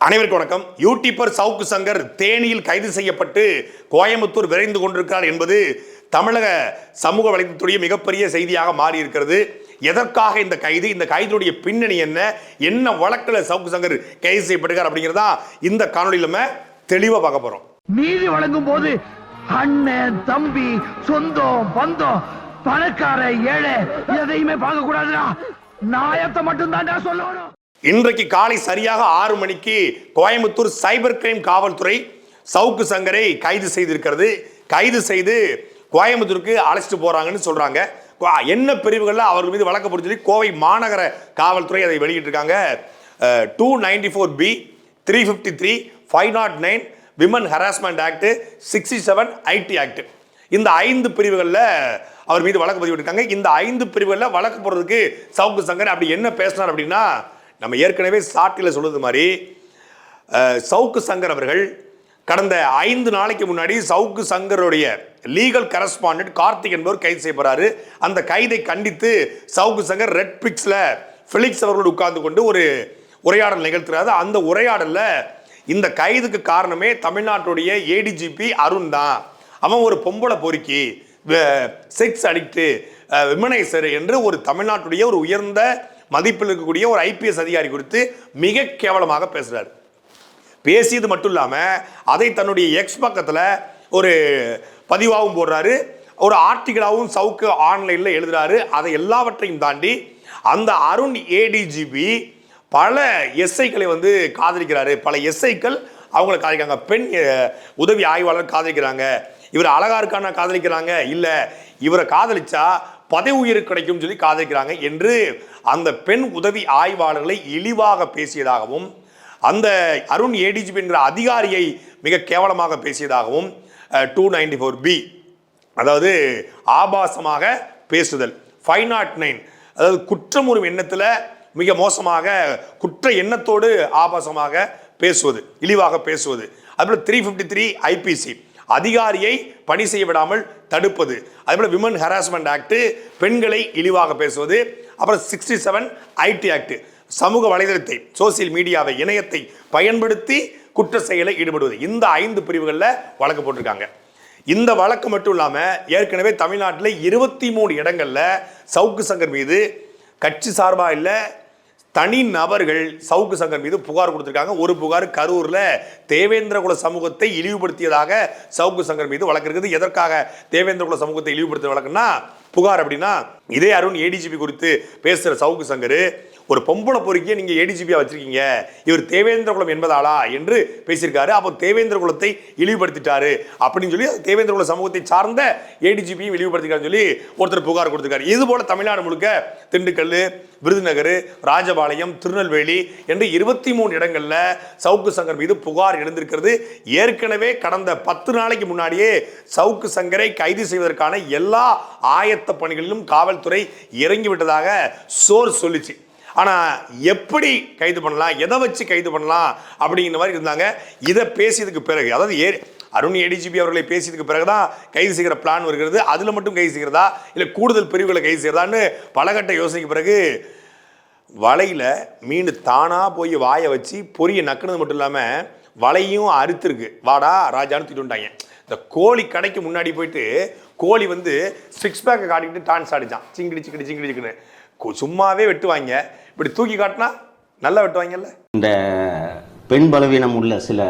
அனைவருக்கும் வணக்கம். யூடியூபர் சவுக்கு சங்கர் தேனியில் கைது செய்யப்பட்டு கோயம்புத்தூர் விரைந்து கொண்டிருக்கிறார் என்பது தமிழக சமூக வலைத்தளத்துடைய மிகப்பெரிய செய்தியாக மாறி இருக்கிறது எதற்காக இந்த கைது? இந்த கைதினுடைய பின்னணி என்ன? என்ன வழக்கில் சவுக்கு சங்கர் கைது செய்யப்பட்டிருக்கார் அப்படிங்கிறதா இந்த காணொலியில் நம்ம தெளிவாக பார்க்க போகிறோம் நீதி வழங்கும் போது அண்ணன் தம்பி சொந்தம் பந்தம் பணக்கார ஏழை எதையுமே பார்க்க கூடாதுடா நாயத்தை மட்டும் தான் சொல்லணும். இன்றைக்கு காலை சரியாக ஆறு மணிக்கு கோயம்புத்தூர் சைபர் கிரைம் காவல்துறை சவுக்கு சங்கரை கைது செய்திருக்கிறது. கைது செய்து கோயம்புத்தூருக்கு அழைச்சிட்டு போறாங்கன்னு சொல்றாங்க. கோ- என்ன பிரிவுகளில் அவர்கள் மீது வழக்கு போட்டு சொல்லி கோவை மாநகர காவல்துறை அதை வெளியிட்டிருக்காங்க. Two ninety four B three fifty three five nought nine women harassment act sixty seven IT act இந்த ஐந்து பிரிவுகளில் அவர் மீது வழக்கு பதிவிட்டிருக்காங்க. இந்த ஐந்து பிரிவுகளில் வழக்கு போடுறதுக்கு சவுக்கு சங்கர் அப்படி என்ன பேசினார் அப்படின்னா நம்ம ஏற்கனவே சாட்டில் சொல்லுது மாதிரி சவுக்கு சங்கர் அவர்கள் கடந்த ஐந்து நாளைக்கு முன்னாடி சவுக்கு சங்கருடைய லீகல் கரஸ்பாண்டன்ட் கார்த்திக் என்பவர் கைது செய்யப்படுறாரு அந்த கைதை கண்டித்து சவுக்கு சங்கர் ரெட் பிக்ஸில் ஃபிலிக்ஸ் அவர்கள் உட்கார்ந்து கொண்டு ஒரு உரையாடல் நிகழ்த்துறாரு. அந்த உரையாடலில் இந்த கைதுக்கு காரணமே தமிழ்நாட்டுடைய ஏடிஜிபி அருண் தான். அவன் ஒரு பொம்பளை பொறுக்கி செக்ஸ் அடிக்ட்டு விமனைசர் என்று ஒரு தமிழ்நாட்டுடைய ஒரு உயர்ந்த மதிப்பில் இருக்கக்கூடிய ஒரு ஐபிஎஸ் அதிகாரி குறித்து மிக கேவலமாக பேசுகிறார் பேசியது மட்டும் இல்லாமல் அதை தன்னுடைய எக்ஸ் பக்கத்தில் ஒரு பதிவாகவும் போடுறாரு. ஒரு ஆர்டிகலாகவும் சவுக்கு ஆன்லைனில் எழுதுறாரு. அதை எல்லாவற்றையும் தாண்டி அந்த அருண் ஏடிஜிபி பல எஸ்ஐக்களை வந்து காதலிக்கிறாரு. பல எஸ்ஐக்கள் அவங்களை காதலிக்கிறாங்க. பெண் உதவி ஆய்வாளர் காதலிக்கிறாங்க. இவர் அழகா இருக்கான காதலிக்கிறாங்க. இல்லை இவரை காதலிச்சா பதவி உயிர் கிடைக்கும் சொல்லி காதலிக்கிறாங்க என்று அந்த பெண் உதவி ஆய்வாளர்களை இழிவாக பேசியதாகவும் அந்த அருண் ஏடிஜிபி என்கிற அதிகாரியை மிக கேவலமாக பேசியதாகவும் டூ நைன்டி ஃபோர் பி அதாவது ஆபாசமாக பேசுதல் ஃபைவ் நாட் நைன் அதாவது குற்றமுறும் எண்ணத்தில் மிக மோசமாக குற்ற எண்ணத்தோடு ஆபாசமாக பேசுவது இழிவாக பேசுவது. அதுபோல் த்ரீ ஃபிஃப்டி த்ரீ ஐபிசி அதிகாரியை பணி செய்ய விடாமல் தடுப்பது. அதேபோல் விமன் ஹராஸ்மெண்ட் ஆக்ட் பெண்களை இழிவாக பேசுவது. அப்புறம் சிக்ஸ்டி செவன் ஐடி ஆக்ட் சமூக வலைதளத்தை சோசியல் மீடியாவை இணையத்தை பயன்படுத்தி குற்ற செயலை ஈடுபடுவது. இந்த ஐந்து பிரிவுகளில் வழக்கு போட்டிருக்காங்க. இந்த வழக்கு மட்டும் இல்லாமல் ஏற்கனவே தமிழ்நாட்டில் இருபத்தி மூணு இடங்களில் சவுக்கு சங்கர் மீது கட்சி சார்பாக இல்லை தனி நபர்கள் சவுக்கு சங்கர் மீது புகார் கொடுத்திருக்காங்க. ஒரு புகார் கரூரில் தேவேந்திரகுல சமூகத்தை இழிவுபடுத்தியதாக சவுக்கு சங்கர் மீது வழக்கு இருக்குது. எதற்காக தேவேந்திரகுல சமூகத்தை இழிவுபடுத்திய வழக்குன்னா புகார் அப்படின்னா இதே அருண் ஏடிஜிபி குறித்து பேசுகிற சவுக்கு சங்கர் ஒரு பொம்பளை பொறுக்கியை நீங்கள் ஏடிஜிபியாக வச்சுருக்கீங்க. இவர் தேவேந்திர குலம் என்பதாளா என்று பேசியிருக்காரு. அப்போ தேவேந்திர குலத்தை இழிவுபடுத்திட்டாரு அப்படின்னு சொல்லி தேவேந்திர குல சமூகத்தை சார்ந்த ஏடிஜிபியும் இழிவுபடுத்திட்டாருன்னு சொல்லி ஒருத்தர் புகார் கொடுத்துருக்காரு. இது போல் தமிழ்நாடு முழுக்க திண்டுக்கல் விருதுநகர் ராஜபாளையம் திருநெல்வேலி என்று இருபத்தி மூணு இடங்களில் சவுக்கு சங்கர் மீது புகார் எழுந்திருக்கிறது. ஏற்கனவே கடந்த பத்து நாளைக்கு முன்னாடியே சவுக்கு சங்கரை கைது செய்வதற்கான எல்லா ஆயத்த பணிகளிலும் காவல்துறை இறங்கி விட்டதாக சோர் சொல்லிச்சு. ஆனால் எப்படி கைது பண்ணலாம் எதை வச்சு கைது பண்ணலாம் அப்படிங்கிற மாதிரி இருந்தாங்க. இதை பேசியதுக்கு பிறகு அதாவது ஏ அருண் ஏடிஜிபி அவர்களை பேசியதுக்கு பிறகு தான் கைது செய்கிற பிளான் வருகிறது. அதில் மட்டும் கைது செய்கிறதா? இல்லை கூடுதல் பிரிவுகளை கைது செய்கிறதான்னு பலகட்ட யோசனைக்கு பிறகு வலையில் மீன் தானாக போய் வாயை வச்சு பொரிய நக்குனது மட்டும் இல்லாமல் வலையும் அறுத்துருக்கு. வாடா ராஜான்னு தூக்கிட்டு வந்துட்டாங்க. இந்த கோழி கடைக்கு முன்னாடி போயிட்டு கோழி வந்து சிக்ஸ் பேக்கை காட்டிக்கிட்டு டான்ஸ் ஆடிச்சான். சிங்கிடி சிக்கிடி சிங்கிடி சிக்கிடு சும்மாவே வெட்டுவாங்க. இப்படி தூக்கி காட்டினா நல்லா வெட்டுவாங்கல்ல? இந்த பெண் பலவீனம் உள்ள சில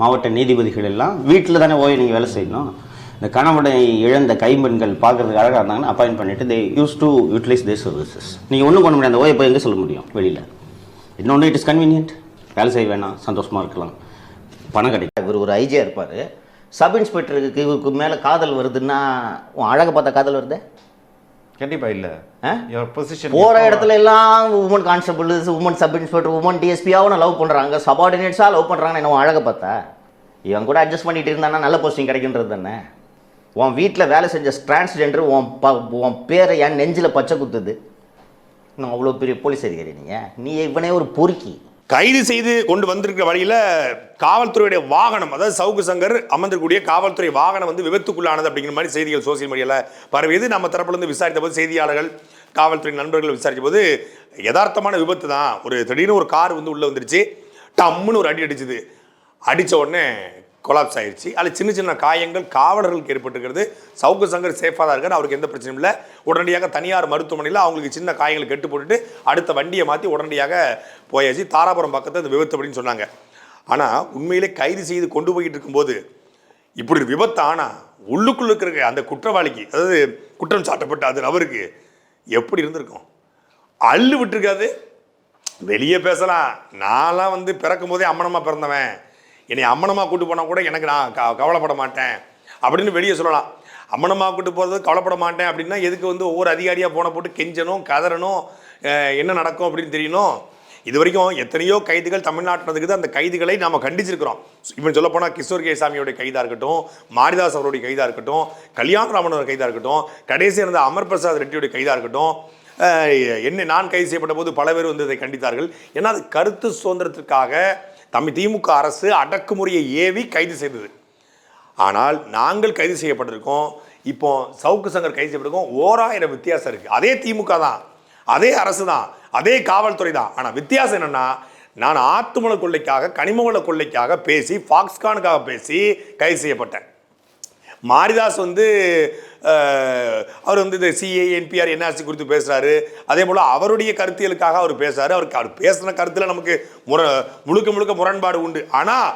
மாவட்ட நீதிபதிகள் எல்லாம் வீட்டில் தானே ஓய் நீங்கள் வேலை செய்யணும். இந்த கணவனை இழந்த கைம்பெண்கள் பார்க்கறதுக்கு அழகாக இருந்தாங்கன்னா அப்பாயின்ட் பண்ணிட்டு they use to utilise the services நீங்கள் ஒன்றும் பண்ண முடியாது. அந்த ஓய்வு போய் எங்கே சொல்ல முடியும் வெளியில்? இன்னொன்று இட் இஸ் கன்வீனியன்ட் வேலை செய்ய வேணாம். சந்தோஷமாக இருக்கலாம். பணம் கிடைக்கும். இவர் ஒரு ஐஜியாக இருப்பார். சப் இன்ஸ்பெக்டருக்கு இவருக்கு மேலே காதல் வருதுன்னா உன் அழகை பார்த்த காதல் வருதே? கண்டிப்பா இல்ல. போகிற இடத்துல எல்லாம் woman constable woman sub inspector woman டிஎஸ்பியாவும் love பண்ணுறாங்க சபார்டினேட்ஸாக லவ் பண்ணுறாங்கன்னு என்ன அழகை பார்த்தா. இவன் கூட அட்ஜஸ்ட் பண்ணிட்டு இருந்தானா நல்ல போஸ்டிங் கிடைக்குன்றது தானே. உன் வீட்டில் வேலை செஞ்ச டிரான்ஸ்ஜெண்டர் உன் ப உன் பேரை என் நெஞ்சில் பச்சை குத்துது. இன்னும் அவ்வளோ பெரிய போலீஸ் அதிகாரி நீங்கள் நீ இவனே ஒரு பொறுக்கி. கைது செய்து கொண்டு வந்திருக்கிற வழியில் காவல்துறையுடைய வாகனம் அதாவது சவுக்கு சங்கர் அமர்ந்திருக்கக்கூடிய காவல்துறை வாகனம் வந்து விபத்துக்குள்ளானது அப்படிங்கிற மாதிரி செய்திகள் சோசியல் மீடியாவில் பரவியது. நம்ம தரப்புலேருந்து விசாரித்த போது செய்தியாளர்கள் காவல்துறை நண்பர்கள் விசாரித்த போது யதார்த்தமான விபத்து தான். ஒரு திடீர்னு ஒரு கார் வந்து உள்ளே வந்துருச்சு. டம்முன்னு ஒரு அடி அடிச்சுது. அடித்த உடனே கொலாப்ஸ் ஆயிடுச்சு அதில் சின்ன சின்ன காயங்கள் காவலர்களுக்கு ஏற்பட்டுருக்கிறது. சவுக்கு சங்கர் சேஃபாக தான் இருக்கார். அவருக்கு எந்த பிரச்சனையும் இல்லை. உடனடியாக தனியார் மருத்துவமனையில் அவங்களுக்கு சின்ன காயங்கள் கெட்டு போட்டுட்டு அடுத்த வண்டியை மாற்றி உடனடியாக போயாச்சு. தாராபுரம் பக்கத்தில் இந்த விபத்து அப்படின்னு சொன்னாங்க. ஆனால் உண்மையிலே கைது செய்து கொண்டு போயிட்டு இருக்கும்போது இப்படி ஒரு விபத்து ஆனால் உள்ளுக்குள்ள இருக்கிற அந்த குற்றவாளிக்கு அதாவது குற்றம் சாட்டப்பட்ட அது நபருக்கு எப்படி இருந்திருக்கும்? அள்ளு விட்டுருக்காது. வெளியே பேசலாம். நான்லாம் வந்து பிறக்கும் போதே அம்மனமாக பிறந்தவன். என்னை அம்மனமாக கூட்டு போனால் கூட எனக்கு நான் க- கவலைப்பட மாட்டேன். அப்படின்னு வெளியே சொல்லலாம். அம்மனமாக கூட்டு போகிறது கவலைப்பட மாட்டேன் அப்படின்னா எதுக்கு வந்து ஒவ்வொரு அதிகாரியாக போன போட்டு கெஞ்சணும் கதறணும் என்ன நடக்கும் அப்படின்னு தெரியணும்? இது வரைக்கும் எத்தனையோ கைதுகள் தமிழ்நாட்டில் இருக்குது அந்த கைதுகளை நாம் கண்டிச்சிருக்கிறோம். இப்போ சொல்ல போனால் கிஷோர் கே கைதாக இருக்கட்டும் மாரிதாஸ் அவருடைய கைதாக இருக்கட்டும் கல்யாணராமனோட கைதாக இருக்கட்டும் கடைசியாக இருந்த அமர் பிரசாத் ரெட்டியோடைய கைதாக இருக்கட்டும் என்ன நான் கைது செய்யப்பட்ட போது பல பேர் வந்து இதை கண்டித்தார்கள். ஏன்னா அது கருத்து சுதந்திரத்திற்காக தமிழ் திமுக அரசு அடக்குமுறையை ஏவி கைது செய்தது. ஆனால் நாங்கள் கைது செய்யப்பட்டிருக்கோம். இப்போ சவுக்கு சங்கர் கைது செய்யப்பட்டிருக்கோம். ஓராயிரம் வித்தியாசம் இருக்குது அதே திமுக தான். அதே அரசு தான். அதே காவல்துறை தான். ஆனால் வித்தியாசம் என்னென்னா நான் ஆத்துமலை கொள்ளைக்காக கனிமவள கொள்ளைக்காக பேசி ஃபாக்ஸ்கானுக்காக பேசி கைது செய்யப்பட்டேன். மாரிதாஸ் வந்து அவர் வந்து இந்த சிஏ என்பிஆர் என்ஆர்சி குறித்து பேசுகிறாரு அதே போல் அவருடைய கருத்தியலுக்காக அவர் பேசுகிறாரு அவருக்கு அவர் பேசின கருத்தில் நமக்கு முற முழுக்க முழுக்க முரண்பாடு உண்டு. ஆனால்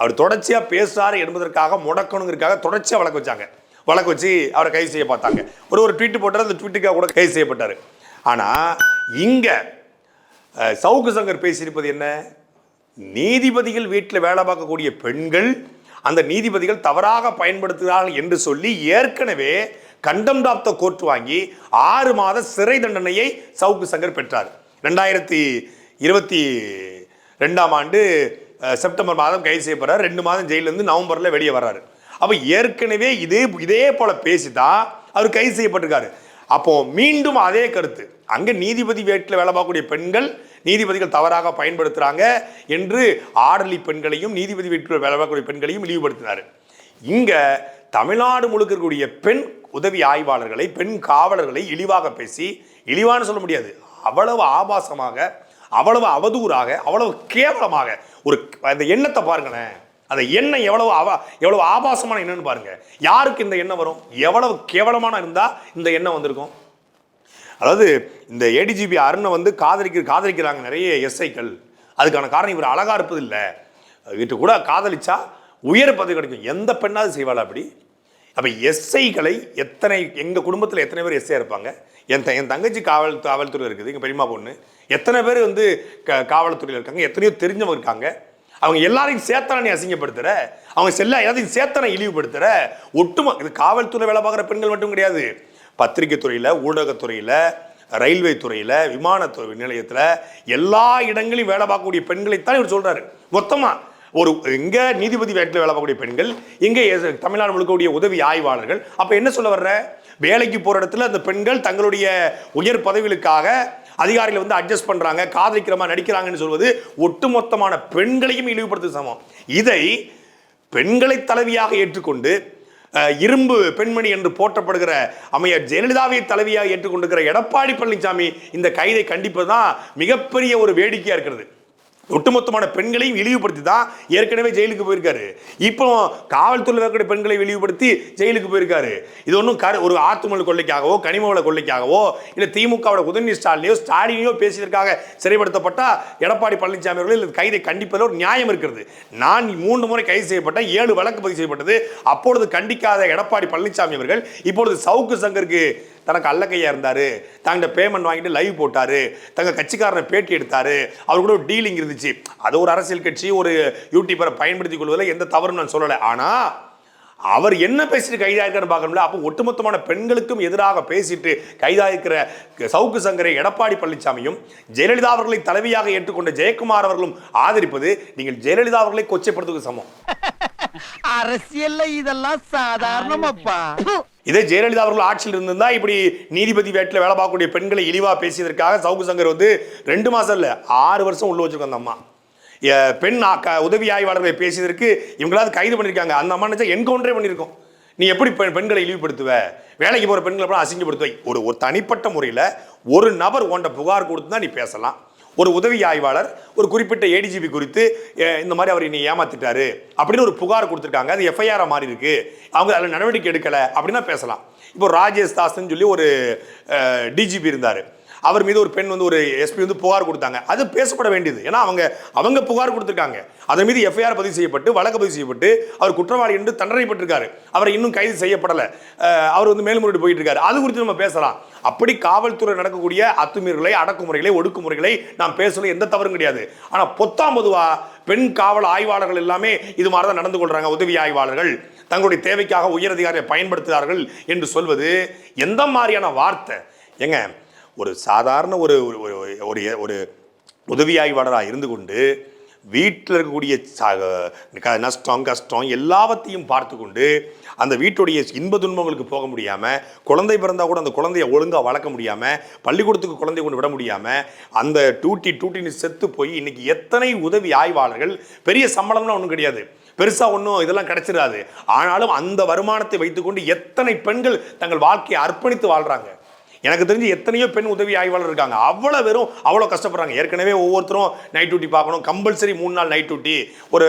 அவர் தொடர்ச்சியாக பேசுகிறார் என்பதற்காக முடக்கணுங்கிறதுக்காக தொடர்ச்சியாக வழக்கு வச்சாங்க. வழக்கு வச்சு அவரை கைது செய்ய பார்த்தாங்க. ஒரு ஒரு ட்வீட்டு போட்டார். அந்த ட்வீட்டுக்காக கூட கைது செய்யப்பட்டார். ஆனால் இங்கே சவுக்கு சங்கர் பேசியிருப்பது என்ன? நீதிபதிகள் வீட்டில் வேலை பார்க்கக்கூடிய பெண்கள் அந்த நீதிபதிகள் தவறாக பயன்படுத்துகிறார்கள் என்று சொல்லி ஏற்கனவே கண்டம் டாப்த கோர்ட் வாங்கி ஆறு மாத சிறை தண்டனையை சவுக்கு சங்கர் பெற்றார். ரெண்டாயிரத்தி இருபத்தி ரெண்டாம் ஆண்டு செப்டம்பர் மாதம் கைது செய்யப்படுறார். ரெண்டு மாதம் ஜெயிலிருந்து நவம்பரில் வெளியே வர்றாரு. அப்போ ஏற்கனவே இதே இதே போல பேசி தான் அவர் கைது செய்யப்பட்டிருக்காரு. அப்போ மீண்டும் அதே கருத்து. அங்கே நீதிபதி வேட்டில் வேலை பார்க்கக்கூடிய பெண்கள் நீதிபதிகள் தவறாக பயன்படுத்துகிறாங்க என்று ஆடலி பெண்களையும் நீதிபதி வீட்டில் வேலை பார்க்கக்கூடிய பெண்களையும் இழிவுபடுத்தினார். இங்கே தமிழ்நாடு முழுக்க இருக்கக்கூடிய பெண் உதவி ஆய்வாளர்களை பெண் காவலர்களை இழிவாக பேசி இழிவான்னு சொல்ல முடியாது அவ்வளவு ஆபாசமாக அவ்வளவு அவதூறாக அவ்வளவு கேவலமாக ஒரு அந்த எண்ணத்தை பாருங்களேன். அந்த எண்ணம் எவ்வளவு அவ எவ்வளவு ஆபாசமான எண்ணம்னு பாருங்க. யாருக்கு இந்த எண்ணம் வரும்? எவ்வளவு கேவலமான இருந்தா இந்த எண்ணம் வந்திருக்கும்? அதாவது இந்த ஏடிஜிபி அருணை வந்து காதலிக்க காதலிக்கிறாங்க நிறைய எஸ்ஐக்கள். அதுக்கான காரணம் இவர் அழகாக இருப்பதில்லை வீட்டு கூட காதலிச்சா உயர் பதவி கிடைக்கும். எந்த பெண்ணாவது செய்வாளா அப்படி? அப்போ எஸ்ஐகளை எத்தனை எங்கள் குடும்பத்தில் எத்தனை பேர் எஸ்ஐயாக இருப்பாங்க? என் த என் தங்கச்சி காவல் காவல்துறை இருக்குது எங்கள் பெரியம்மா பொண்ணு. எத்தனை பேர் வந்து க காவல்துறையில் இருக்காங்க? எத்தனையோ தெரிஞ்சவங்க இருக்காங்க. அவங்க எல்லாரையும் சேர்த்தன நீ அசிங்கப்படுத்துற. அவங்க செல்ல எல்லாத்தையும் சேர்த்தன இழிவுபடுத்துற. ஒட்டுமா இது காவல்துறை வேலை பார்க்குற பெண்கள் மட்டும் கிடையாது. பத்திரிகை துறையில் ஊடகத்துறையில் ரயில்வே துறையில் விமானத்துறை நிலையத்தில் எல்லா இடங்களையும் வேலை பார்க்கக்கூடிய பெண்களைத்தான் இவர் சொல்கிறாரு மொத்தமாக ஒரு இங்கே நீதிபதி வேட்டில் வேலை பார்க்கக்கூடிய பெண்கள் இங்கே எஸ்- தமிழ்நாடு முழுக்கக்கூடிய உதவி ஆய்வாளர்கள் அப்போ என்ன சொல்ல வர்ற? வேலைக்கு போகிற இடத்துல அந்த பெண்கள் தங்களுடைய உயர் பதவிகளுக்காக அதிகாரிகளை வந்து அட்ஜஸ்ட் பண்ணுறாங்க காதலிக்கிறமா நடிக்கிறாங்கன்னு சொல்வது ஒட்டுமொத்தமான பெண்களையும் இழிவுபடுத்து சமம் இதை பெண்களை தலைவியாக ஏற்றுக்கொண்டு இரும்பு பெண்மணி என்று போற்றப்படுகிற அமையர் ஜெயலலிதாவை தலைவியாக ஏற்றுக்கொண்டிருக்கிற எடப்பாடி பழனிசாமி இந்த கைதை கண்டிப்பது தான் மிகப்பெரிய ஒரு வேடிக்கையா இருக்கிறது. ஒட்டுமொத்தமான பெண்களையும் இழிவுபடுத்தி தான் ஏற்கனவே ஜெயிலுக்கு போயிருக்காரு. இப்போ காவல்துறையில் இருக்கக்கூடிய பெண்களை இழிவுபடுத்தி ஜெயிலுக்கு போயிருக்காரு. இது ஒன்றும் கரு ஒரு ஆத்துமல் கொள்ளைக்காகவோ கனிமவள கொள்ளைக்காகவோ இல்லை திமுகவோட உதயநிதி ஸ்டாலினையோ ஸ்டாலினையோ பேசியதற்காக சிறைப்படுத்தப்பட்டா எடப்பாடி பழனிசாமி அவர்கள் இந்த கைதை கண்டிப்பதில் ஒரு நியாயம் இருக்கிறது. நான் மூன்று முறை கைது செய்யப்பட்ட ஏழு வழக்கு பதிவு செய்யப்பட்டது. அப்பொழுது கண்டிக்காத எடப்பாடி பழனிசாமி அவர்கள் இப்பொழுது சவுக்கு சங்கருக்கு தனக்கு அல்ல கையாக இருந்தார். தங்கிட்ட பேமெண்ட் வாங்கிட்டு லைவ் போட்டார். தங்க கட்சிக்காரனை பேட்டி எடுத்தார். அவர் கூட ஒரு டீலிங் இருந்துச்சு. அது ஒரு அரசியல் கட்சி ஒரு யூடியூபரை பயன்படுத்திக் கொள்வதில் எந்த தவறும் நான் சொல்லலை. ஆனால் அவர் என்ன பேசிட்டு கைதாயிருக்காருன்னு பார்க்கணும்ல? அப்போ ஒட்டுமொத்தமான பெண்களுக்கும் எதிராக பேசிட்டு கைதாயிருக்கிற சவுக்கு சங்கரை எடப்பாடி பழனிசாமியும் ஜெயலலிதா அவர்களை தலைவியாக ஏற்றுக்கொண்ட ஜெயக்குமார் அவர்களும் ஆதரிப்பது நீங்கள் ஜெயலலிதா அவர்களை கொச்சைப்படுத்துக்கு சமம். அரசியல்ல இதெல்லாம் சாதாரணமாப்பா. இதே ஜெயலலிதா அவர்கள் ஆட்சியில் இருந்திருந்தா இப்படி நீதிபதி வேட்டில் வேலை பார்க்கக்கூடிய பெண்களை இழிவா பேசியதற்காக சவுக்கு சங்கர் வந்து ரெண்டு மாசம் இல்ல ஆறு வருஷம் உள்ள வச்சிருக்கோம் அந்த அம்மா. பெண் உதவி ஆய்வாளர்களை பேசியதற்கு இவங்களாவது கைது பண்ணியிருக்காங்க அந்த அம்மா நினைச்சா என்கவுண்டரே பண்ணியிருக்கோம் நீ எப்படி பெண் பெண்களை இழிவுபடுத்துவ? வேலைக்கு போற பெண்களை அப்புறம் அசிங்கப்படுத்துவ? ஒரு ஒரு தனிப்பட்ட முறையில் ஒரு நபர் உன்ட புகார் கொடுத்து தான் நீ பேசலாம். ஒரு உதவி ஆய்வாளர் ஒரு குறிப்பிட்ட ஏடிஜிபி குறித்து இந்த மாதிரி அவர் என்னை ஏமாத்திட்டாரு அப்படின்னு ஒரு புகார் கொடுத்துருக்காங்க. அது எஃப்ஐஆர் மாறி இருக்கு. அவங்க அதில் நடவடிக்கை எடுக்கலை அப்படின்னா பேசலாம். இப்போ ராஜேஷ் தாஸ்ன்னு சொல்லி ஒரு டிஜிபி இருந்தார். அவர் மீது ஒரு பெண் வந்து ஒரு எஸ்பி வந்து புகார் கொடுத்தாங்க. அது பேசப்பட வேண்டியது. ஏன்னா அவங்க அவங்க புகார் கொடுத்துருக்காங்க. அதன் மீது எஃப்ஐஆர் பதிவு செய்யப்பட்டு வழக்கு பதிவு செய்யப்பட்டு அவர் குற்றவாளி என்று தண்டனைப்பட்டிருக்காரு. அவரை இன்னும் கைது செய்யப்படலை. அவர் வந்து மேல்முறையீடு போயிட்டு இருக்காரு. அது குறித்து நம்ம பேசலாம். அப்படி காவல்துறை நடக்கக்கூடிய அத்துமீறலை அடக்குமுறைகளை ஒடுக்குமுறைகளை நாம் பேசல எந்த தவறும் கிடையாது. ஆனால் பொத்தாம் பொதுவா பெண் காவல் ஆய்வாளர்கள் எல்லாமே இது மாதிரி தான் நடந்து கொள்றாங்க உதவி ஆய்வாளர்கள். தங்களுடைய தேவைக்காக உயரதிகாரியை பயன்படுத்துகிறார்கள் என்று சொல்வது எந்த மாதிரியான வார்த்தை? ஏங்க ஒரு சாதாரண ஒரு- ஒரு- ஒரு ஒரு உதவி ஆய்வாளராக இருந்து கொண்டு வீட்டில் இருக்கக்கூடிய ச- க- நஷ்டம் கஷ்டம் எல்லாவற்றையும் பார்த்து கொண்டு அந்த வீட்டுடைய இன்ப துன்பங்களுக்கு போக முடியாமல் குழந்தை பிறந்தா கூட அந்த குழந்தைய ஒழுங்காக வளர்க்க முடியாமல் பள்ளிக்கூடத்துக்கு குழந்தைய கொண்டு விட முடியாமல் அந்த டூட்டி டூட்டின்னு செத்து போய் இன்றைக்கி எத்தனை உதவி ஆய்வாளர்கள் பெரிய சம்பளம்லாம் ஒன்றும் கிடையாது. பெருசாக ஒன்றும் இதெல்லாம் கிடைச்சிடாது. ஆனாலும் அந்த வருமானத்தை வைத்துக்கொண்டு எத்தனை பெண்கள் தங்கள் வாழ்க்கையை அர்ப்பணித்து வாழ்கிறாங்க எனக்கு தெரிஞ்சு எத்தனையோ பெண் உதவி ஆய்வாளர் இருக்காங்க. அவ்வளோ வெறும் அவ்வளோ கஷ்டப்படுறாங்க. ஏற்கனவே ஒவ்வொருத்தரும் நைட் டியூட்டி பார்க்கணும். கம்பல்சரி மூணு நாள் நைட் டியூட்டி ஒரு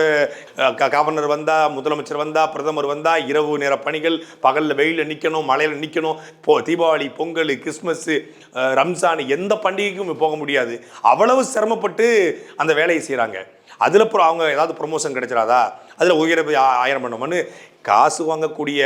க- கவர்னர் வந்தால் முதலமைச்சர் வந்தால் பிரதமர் வந்தால் இரவு நேர பணிகள் பகலில் வெயிலில் நிற்கணும் மழையில் நிற்கணும் இப்போ தீபாவளி பொங்கல் கிறிஸ்மஸ்ஸு ரம்ஜான் எந்த பண்டிகைக்கும் போக முடியாது. அவ்வளவு சிரமப்பட்டு அந்த வேலையை செய்கிறாங்க அதில் அப்புறம் அவங்க ஏதாவது ப்ரொமோஷன் கிடைச்சிடாதா? அதில் உயர ஆயிரம் பண்ணோம்னு காசு வாங்கக்கூடிய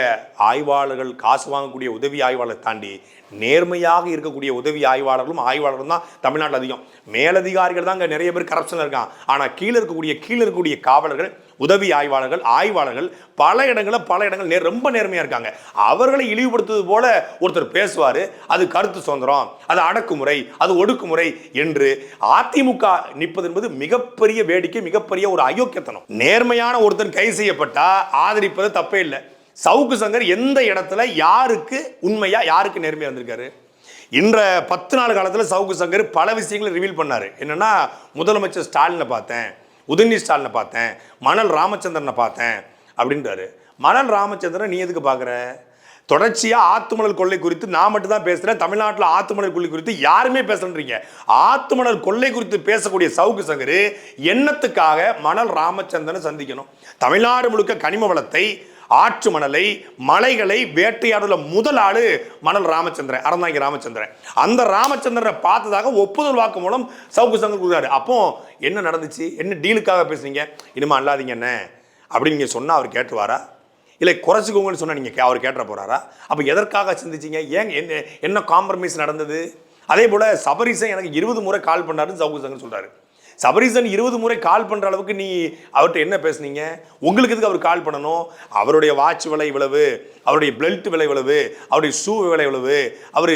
ஆய்வாளர்கள் காசு வாங்கக்கூடிய உதவி ஆய்வாளர் தாண்டி நேர்மையாக இருக்கக்கூடிய உதவி ஆய்வாளர்களும் ஆய்வாளர்களும் தான் தமிழ்நாட்டில் அதிகம். மேலதிகாரிகள் தான் அங்கே நிறைய பேர் கரப்ஷன் இருக்கான் ஆனால் கீழே இருக்கக்கூடிய கீழே இருக்கக்கூடிய காவலர்கள் உதவி ஆய்வாளர்கள் ஆய்வாளர்கள் பல இடங்களில் பல இடங்கள் நேர் ரொம்ப நேர்மையாக இருக்காங்க. அவர்களை இழிவுபடுத்துவது போல ஒருத்தர் பேசுவார் அது கருத்து சுதந்திரம் அது அடக்குமுறை அது ஒடுக்குமுறை என்று அதிமுக நிற்பது என்பது மிகப்பெரிய வேடிக்கை மிகப்பெரிய ஒரு அயோக்கியத்தனம். நேர்மையான ஒருத்தன் கைது செய்யப்பட்டா ஆதரிப்பது தப்பே இல்லை. சவுக்கு சங்கர் எந்த இடத்துல யாருக்கு உண்மையா யாருக்கு நேர்மையா இருந்திருக்காரு? இன்ற பத்து நாள் காலத்தில் சவுக்கு சங்கர் பல விஷயங்களை ரிவீல் பண்ணார். என்னன்னா முதலமைச்சர் ஸ்டாலினை பார்த்தேன். உதயநிதி ஸ்டாலினை பார்த்தேன் மணல் ராமச்சந்திரனை பார்த்தேன் அப்படின்றாரு. மணல் ராமச்சந்திரன் நீ எதுக்கு பார்க்குற? தொடர்ச்சியாக ஆத்துமணல் கொள்ளை குறித்து நான் மட்டும் தான் பேசுகிறேன் தமிழ்நாட்டில் ஆத்துமணல் கொள்ளை குறித்து யாருமே பேசலன்றீங்க. ஆத்துமணல் கொள்ளை குறித்து பேசக்கூடிய சவுக்கு சங்கர் என்னத்துக்காக மணல் ராமச்சந்திரனை சந்திக்கணும்? தமிழ்நாடு முழுக்க கனிம வளத்தை ஆற்று மணலை மலைகளை வேட்டையாடுல முதல் ஆளு மணல் ராமச்சந்திரன் அறந்தாங்கி ராமச்சந்திரன். அந்த ராமச்சந்திரனை பார்த்ததாக ஒப்புதல் வாக்கு மூலம் சவுக்கு சங்கர் கொடுக்குறாரு. அப்போ என்ன நடந்துச்சு? என்ன டீலுக்காக பேசுனீங்க? இனிமே அல்லாதீங்க என்ன? அப்படின்னு நீங்கள் சொன்னால் அவர் கேட்டுவாரா இல்லை குறைச்சிக்கோங்கன்னு சொன்னால் நீங்கள் கே- அவர் கேட்டுற போறாரா? அப்போ எதற்காக சிந்திச்சிங்க? ஏன் என்ன என்ன காம்ப்ரமைஸ் நடந்தது? அதே போல் சபரிசன் எனக்கு இருபது முறை கால் பண்ணாருன்னு சவுக்கு சங்கர் சொல்கிறாரு சபரீசன் இருபது முறை கால் பண்ணுற அளவுக்கு நீ அவர்கிட்ட என்ன பேசுனீங்க? உங்களுக்கு எதுக்கு அவர் கால் பண்ணணும்? அவருடைய வாட்ச் விலை இவ்வளவு அவருடைய பெல்ட் விலை இவ்வளவு அவருடைய ஷூ விலை இவ்வளவு அவர்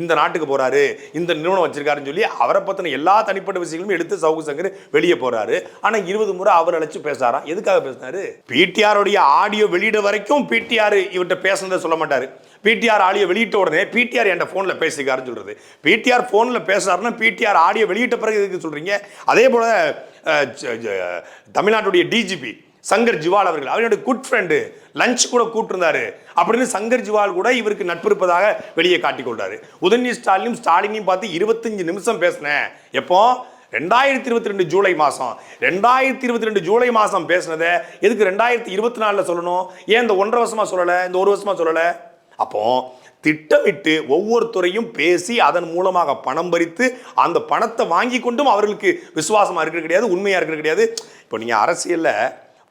இந்த நாட்டுக்கு போகிறாரு இந்த நிறுவனம் வச்சிருக்காருன்னு சொல்லி அவரை பற்றின எல்லா தனிப்பட்ட விஷயங்களும் எடுத்து சவுக்கு சங்கர் வெளியே போகிறாரு ஆனால் இருபது முறை அவர் அழைச்சி பேசாராம் எதுக்காக பேசினாரு? பிடிஆருடைய ஆடியோ வெளியிட வரைக்கும் பிடிஆர் இவர்கிட்ட பேசுனதை சொல்ல மாட்டார். பிடிஆர் ஆடியோ வெளியிட்ட உடனே பிடிஆர் என் ஃபோனில் பேசிக்காருன்னு சொல்கிறது பிடிஆர் ஃபோனில் பேசுறாருன்னா பிடிஆர் ஆடியோ வெளியிட்ட பிறகு எதுக்கு சொல்கிறீங்க அதே போல் தமிழ்நாட்டுடைய டிஜிபி சங்கர் ஜிவால் அவர்கள் அவருடைய குட் ஃப்ரெண்டு லஞ்ச் கூட கூட்டிருந்தாரு. அப்படின்னு சங்கர் ஜிவால் கூட இவருக்கு நட்பு இருப்பதாக வெளியே காட்டிக்கொண்டாரு உதயநிதி ஸ்டாலினும் ஸ்டாலினையும் பார்த்து இருபத்தஞ்சு நிமிஷம் பேசினேன். எப்போ? ரெண்டாயிரத்தி இருபத்தி ரெண்டு ஜூலை மாதம் ரெண்டாயிரத்தி இருபத்தி ரெண்டு ஜூலை மாதம் பேசினதை எதுக்கு ரெண்டாயிரத்தி இருபத்தி நாலில் சொல்லணும்? ஏன் இந்த ஒன்றரை வருஷமாக சொல்லலை? இந்த ஒரு வருஷமாக சொல்லலை? அப்போ திட்டமிட்டு ஒவ்வொருத்தரையும் பேசி அதன் மூலமாக பணம் பறித்து அந்த பணத்தை வாங்கி கொண்டும் அவர்களுக்கு விசுவாசமாக இருக்கிறது கிடையாது உண்மையாக இருக்கிறது கிடையாது. இப்போ நீங்கள் அரசியலில்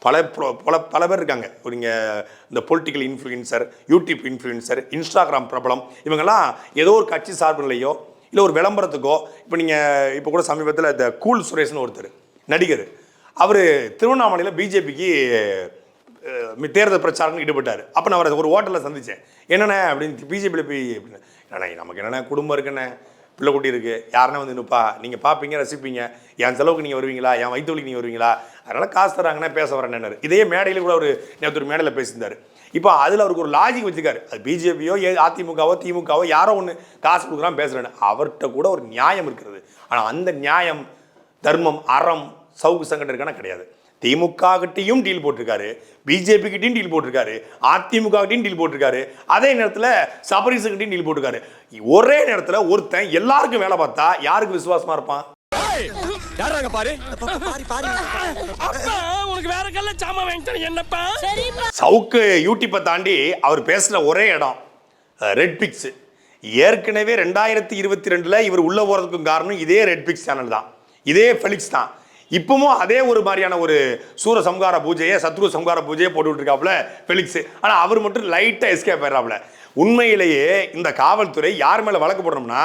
பல பல பல பேர் இருக்காங்க. நீங்கள் இந்த political influencer YouTube influencer Instagram பிரபலம் இவங்கெல்லாம் ஏதோ ஒரு கட்சி சார்புலையோ இல்லை ஒரு விளம்பரத்துக்கோ இப்போ நீங்கள் இப்போ கூட சமீபத்தில் இந்த கூல் சுரேஷ்னு ஒருத்தர் நடிகர் அவர் திருவண்ணாமலையில் பிஜேபிக்கு தேர்தல் பிரச்சாரம்னு ஈடுபட்டார். அப்போ நான் அவரை ஒரு ஹோட்டலில் சந்தித்தேன் என்னண்ணே அப்படின்னு பிஜேபியில் போய் அப்படின்னு நமக்கு என்னண்ணே குடும்பம் இருக்குண்ணே பிள்ளை குட்டி இருக்குது யாருன்னா வந்து நிற்பா நீங்கள் பார்ப்பீங்க ரசிப்பீங்க. என் செலவுக்கு நீங்கள் வருவீங்களா? என் வயிற்றுவலிக்கு நீங்கள் வருவீங்களா? அதனால் காசு தராங்கண்ணே பேச வரேன்னு இதே மேடையில் கூட ஒரு நேற்று ஒரு மேடையில் பேசியிருந்தார். இப்போ அதில் அவருக்கு ஒரு லாஜிக் வச்சுருக்காரு. அது பிஜேபியோ ஏ அதிமுகவோ திமுகவோ யாரோ ஒன்று காசு கொடுக்குறான் பேசுகிறேன்னு அவர்கிட்ட கூட ஒரு நியாயம் இருக்கிறது. ஆனால் அந்த நியாயம் தர்மம் அறம் சவுக்கு சங்கடம் இருக்கான கிடையாது. திமுக கிட்டையும் டீல் போட்டிருக்காரு. பிஜேபி கிட்டையும் டீல் போட்டிருக்காரு. அதிமுக கிட்டையும் டீல் போட்டிருக்காரு. அதே நேரத்தில் சபரிசு கிட்டையும் டீல் போட்டிருக்காரு. ஒரே நேரத்தில் ஒருத்தன் எல்லாருக்கும் வேலை பார்த்தா யாருக்கு விசுவாசமா இருப்பான்? யாராங்க பாரு? அப்பா உனக்கு வேற கல்ல சாமா வாங்கிட்டேன் என்னப்பா? சவுக்கு யூடியூப்பை தாண்டி அவர் பேசுன ஒரே இடம் ரெட் பிக்ஸ் ஏற்கனவே ரெண்டாயிரத்தி இருபத்தி ரெண்டுல இவர் உள்ள போறதுக்கும் காரணம் இதே ரெட் பிக்ஸ் சேனல் தான். இதே ஃபெலிக்ஸ் தான். இப்பவும் அதே ஒரு மாதிரியான ஒரு சூர சம்ஹார பூஜையை சத்ரு சம்ஹார பூஜையை போட்டுக்கிட்டு இருக்காப்புல ஃபெலிக்ஸ் ஆனால் அவர் மட்டும் லைட்டாக எஸ்கேப் ஆயிடுறாப்புல. உண்மையிலேயே இந்த காவல்துறை யார் மேலே வழக்கு போடணும்னா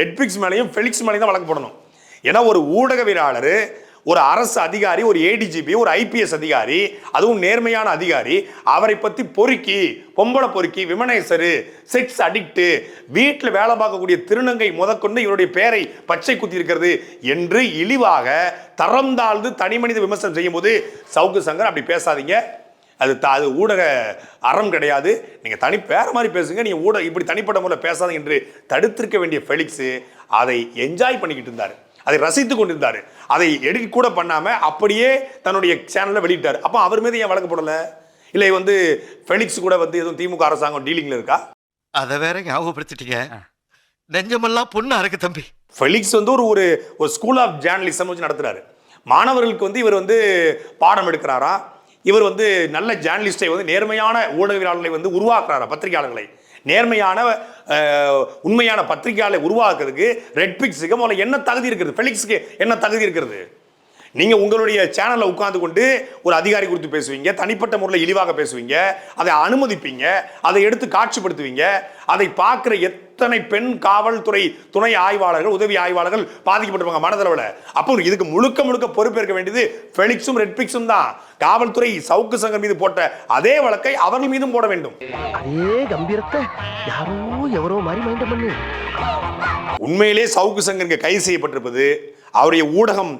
ரெட்பிக்ஸ் மேலேயும் ஃபெலிக்ஸ் மேலேயும் தான் வழக்கு போடணும். ஏன்னா ஒரு ஊடகவியலாளர் ஒரு அரசு அதிகாரி ஒரு ஏடிஜிபி ஒரு ஐபிஎஸ் அதிகாரி அதுவும் நேர்மையான அதிகாரி அவரை பத்தி பொறுக்கி பொம்பளை பொறுக்கி விமனேசரு செக்ஸ் அடிக்ட்டு வீட்டில் வேலை பார்க்கக்கூடிய திருநங்கை முதற்கொண்டு இவருடைய பேரை பச்சை குத்தி இருக்கிறது என்று இழிவாக தரம் தாழ்ந்து தனி மனித விமர்சனம் செய்யும் போது சவுக்கு சங்கர் அப்படி பேசாதீங்க. அது த- அது ஊடக அறம் கிடையாது. நீங்கள் தனி வேற மாதிரி பேசுங்க. நீங்கள் ஊடக இப்படி தனிப்பட்ட முறையில் பேசாதீங்க என்று தடுத்திருக்க வேண்டிய ஃபெலிக்ஸு அதை என்ஜாய் பண்ணிக்கிட்டு இருந்தார். அதை ரசித்து கொண்டிருந்தார். அதை எடுக்க கூட பண்ணாம அப்படியே தன்னுடைய சேனல்ல வெளியிட்டார். அப்போ அவர் மீது ஏன் வழக்கு போடல? இல்லை வந்து ஃபெலிக்ஸ் கூட வந்து எதுவும் திமுக அரசாங்கம் டீலிங்ல இருக்கா? அத வேற ஞாபகப்படுத்திட்டீங்க. நெஞ்சமெல்லாம் பொண்ணா இருக்கு தம்பி. ஃபெலிக்ஸ் வந்து ஒரு ஒரு ஒரு ஸ்கூல் ஆஃப் ஜேர்னலிசம் வச்சு நடத்துறாரு. மாணவர்களுக்கு வந்து இவர் வந்து பாடம் எடுக்கிறாரா? இவர் வந்து நல்ல ஜேர்னலிஸ்டை வந்து நேர்மையான ஊடகவியலாளர்களை வந்து உருவாக்குறாரா பத்திரிகையாளர்களை? நேர்மையான உண்மையான பத்திரிகையாளரை உருவாக்குறதுக்கு ரெட் பிக்ஸுக்கு முதல்ல என்ன தகுதி இருக்கிறது? ஃபெலிக்ஸுக்கு என்ன தகுதி இருக்கிறது? நீங்கள் உங்களுடைய சேனலில் உட்காந்து கொண்டு ஒரு அதிகாரி குறித்து பேசுவீங்க தனிப்பட்ட முறையில் இழிவாக பேசுவீங்க அதை அனுமதிப்பீங்க அதை எடுத்து காட்சிப்படுத்துவீங்க அதை பார்க்குற எத்தனை பெண் காவல்துறை துணை ஆய்வாளர்கள் உதவி ஆய்வாளர்கள் பாதிக்கப்பட்டிருப்பாங்க மனதளவில். அப்போ இதுக்கு முழுக்க முழுக்க பொறுப்பேற்க வேண்டியது ஃபெலிக்ஸும் ரெட்பிக்ஸும் தான். காவல்துறை சவுக்கு சங்கர் மீது போட்ட அதே வழக்கை அவர்கள் மீதும் போட வேண்டும். அதே கம்பீரத்தை யாரோ எவரோ மாதிரி உண்மையிலே சவுக்கு சங்கருக்கு கைது செய்யப்பட்டிருப்பது அவருடைய ஊடகம்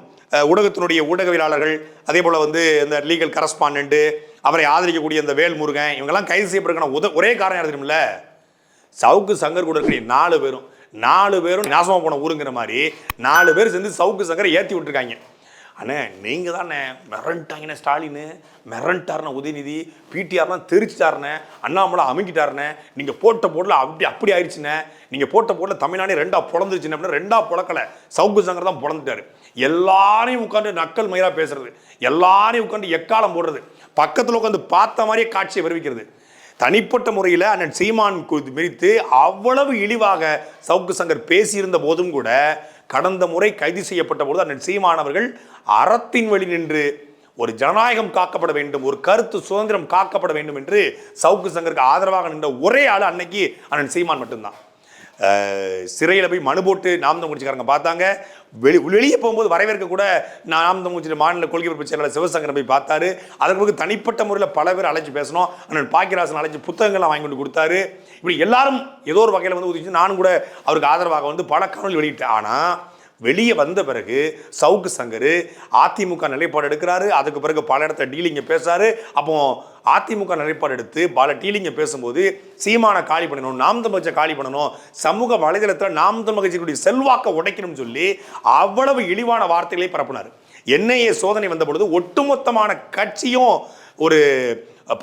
ஊடகத்தினுடைய ஊடகவியலாளர்கள் அதே போல வந்து இந்த லீகல் கரஸ்பாண்டன்ட் அவரை ஆதரிக்கக்கூடிய இந்த வேல்முருகன் இவங்கெல்லாம் கைது செய்யப்பட்டிருக்கான உத ஒரே காரணம் என்ன தெரியுமில்ல? சவுக்கு சங்கர் கூட இருக்கிற நாலு பேரும் நாலு பேரும் நாசமா போன ஊருங்கிற மாதிரி நாலு பேர் சேர்ந்து சவுக்கு சங்கரை ஏற்றி விட்டுருக்காங்க. அண்ணே நீங்கள் தானே மிரண்டாங்கண்ணே ஸ்டாலின் மிரண்டாருண்ணே உதயநிதி பிடிஆர்லாம் தெரிச்சிட்டாருண்ணே அண்ணாமலை அமுக்கிட்டாருண்ணே நீங்கள் போட்ட போடல அப்படி அப்படி ஆயிடுச்சுண்ணே. நீங்கள் போட்ட போடல தமிழ்நாடே ரெண்டாக பிறந்துருச்சுன்னு அப்படின்னா ரெண்டா பொழக்கலை. சவுக்கு சங்கர் தான் பிறந்துட்டார் எல்லாரையும் உட்காந்து நக்கல் மயிலாக பேசுறது. எல்லாரையும் உட்காந்து எக்காலம் போடுறது. பக்கத்தில் உட்காந்து பார்த்த மாதிரியே காட்சியை வருவிக்கிறது. தனிப்பட்ட முறையில் அண்ணன் சீமான் குறித்து மிரித்து அவ்வளவு இழிவாக சவுக்கு சங்கர் பேசியிருந்த போதும் கூட கடந்த முறை கைது செய்யப்பட்ட பொழுது அண்ணன் சீமானவர்கள் அறத்தின் வழி நின்று ஒரு ஜனநாயகம் காக்கப்பட வேண்டும் ஒரு கருத்து சுதந்திரம் காக்கப்பட வேண்டும் என்று சவுக்கு சங்கருக்கு ஆதரவாக நின்ற ஒரே ஆள் அன்னைக்கு அண்ணன் சீமான் மட்டும்தான். சிறையில் போய் மனு போட்டு நாம் தமிழ்ச்சிக்காரங்க பார்த்தாங்க. வெளி வெளியே போகும்போது வரவேற்க கூட நான் நாம் தமிழ்ச்சி மாநில கொள்கை பொறுப்பு செயலாளர் சிவசங்கரன் போய் பார்த்தாரு. அதற்கு பிறகு தனிப்பட்ட முறையில் பல பேர் அழைச்சி பேசணும் அண்ணன் பாக்கியராசன் அழைச்சி புத்தகங்கள்லாம் வாங்கி கொண்டு கொடுத்தாரு. இப்படி எல்லாரும் ஏதோ ஒரு வகையில் வந்து உதவிச்சு நானும் கூட அவருக்கு ஆதரவாக வந்து பல காணொலி வெளியிட்டேன். ஆனால் வெளியே வந்த பிறகு சவுக்கு சங்கர் அதிமுக நிலைப்பாடு எடுக்கிறாரு. அதுக்கு பிறகு பல இடத்துல டீலிங்க பேசுறாரு. அப்போ அதிமுக நிலைப்பாடு எடுத்து பல டீலிங்க பேசும்போது சீமான காலி பண்ணணும் நாம் தமிழ் காலி பண்ணணும் சமூக வலைதளத்தில் நாம் தமிழ் கட்சியினுடைய செல்வாக்கை உடைக்கணும்னு சொல்லி அவ்வளவு இழிவான வார்த்தைகளை பரப்புனார். என்ஐஏ சோதனை வந்த பொழுது ஒட்டுமொத்தமான கட்சியும் ஒரு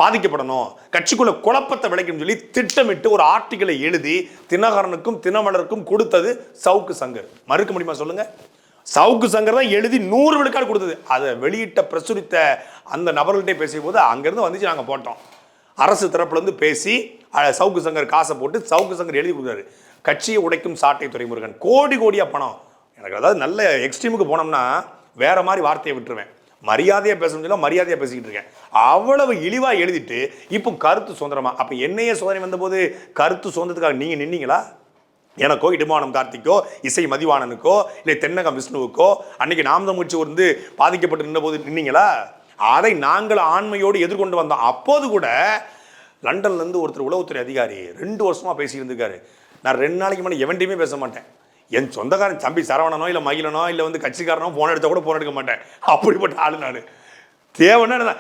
பாதிக்கப்படணும் கட்சிக்குள்ள குழப்பத்தை விளைக்கணும்னு சொல்லி திட்டமிட்டு ஒரு ஆர்டிகளை எழுதி தினகரனுக்கும் தினமலருக்கும் கொடுத்தது சவுக்கு சங்கர். மறுக்க முடியுமா சொல்லுங்க? சவுக்கு சங்கர் தான் எழுதி நூறு விழுக்காடு கொடுத்தது. அதை வெளியிட்ட பிரசுரித்த அந்த நபர்கள்ட்டே பேசிய போது அங்கேருந்து வந்துச்சு நாங்கள் போட்டோம். அரசு தரப்புலேருந்து பேசி சவுக்கு சங்கர் காசை போட்டு சவுக்கு சங்கர் எழுதி கொடுத்தாரு. கட்சியை உடைக்கும் சாட்டை துறைமுருகன். கோடி கோடியா பணம். எனக்கு அதாவது நல்ல எக்ஸ்ட்ரீமுக்கு போனோம்னா வேற மாதிரி வார்த்தையை விட்டுருவேன். மரியாதையாக பேசணும்னு சொல்லி மரியாதையாக பேசிக்கிட்டு இருக்கேன். அவ்வளவு இழிவாக எழுதிட்டு இப்போ கருத்து சுதந்திரமா? அப்போ என்னைய சோதனை வந்தபோது கருத்து சுதந்திரத்துக்காக நீங்கள் நின்னீங்களா? எனக்கோ இடுமானம் கார்த்திக்கோ இசை மதிவாணனுக்கோ இல்லை தென்னகம் விஷ்ணுவுக்கோ அன்னைக்கு நாமதம் தமிழ்ச்சி வந்து பாதிக்கப்பட்டு நின்ற போது நின்னீங்களா? அதை நாங்கள் ஆண்மையோடு எதிர்கொண்டு வந்தோம். அப்போது கூட லண்டன்லேருந்து ஒருத்தர் உளவுத்துறை அதிகாரி ரெண்டு வருஷமாக பேசியிருந்திருக்காரு நான் ரெண்டு நாளைக்கு முன்னாடி எவன்ட்டையுமே பேச மாட்டேன். என் சொந்தக்காரன் தம்பி சரவணனோ இல்லை மகிழனோ இல்லை வந்து கட்சிக்காரனோ ஃபோன் எடுத்தால் கூட ஃபோன் எடுக்க மாட்டேன். அப்படிப்பட்ட ஆளு நான். தேவைன்னா என்ன